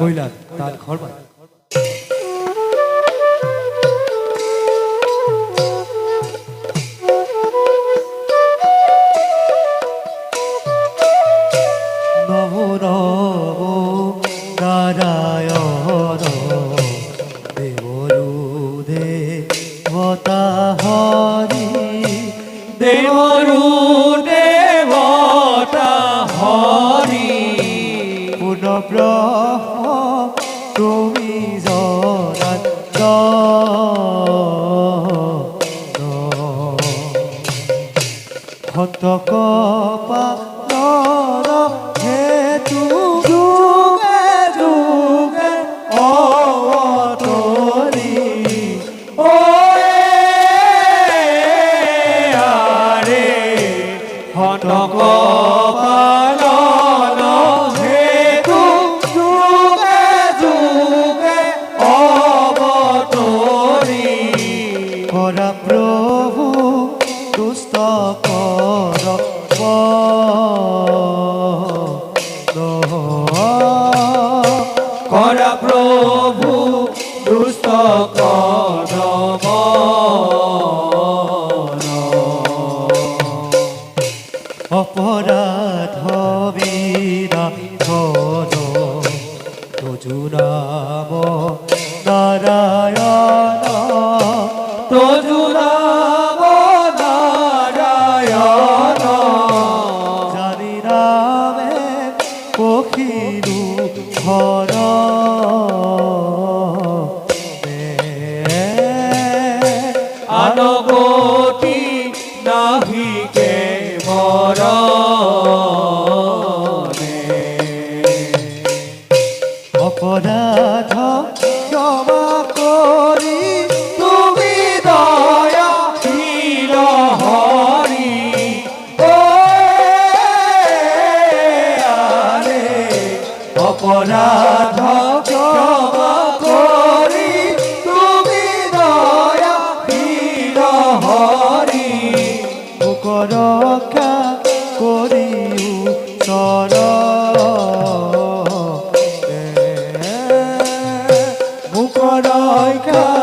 কৈলাস তার ঘরবাই নব নব নারায়ণ দেবরুধে বতা হরি। দেবরু দেবতা হরি। পুনঃব্রহ্ম জনাত ভক্ত কপা হেতু যুগে প্রভু দুষ্ট কর করা প্রভু দুষ্ট কদম অপরাধ বীরা কর তজু নারায়ণ পখিরু ঘর। আনগতি নাহি অপরাধ ক্ষমা করি তুমি দয়া বীর হরি রক্ষা করি সর মুখ রক্ষা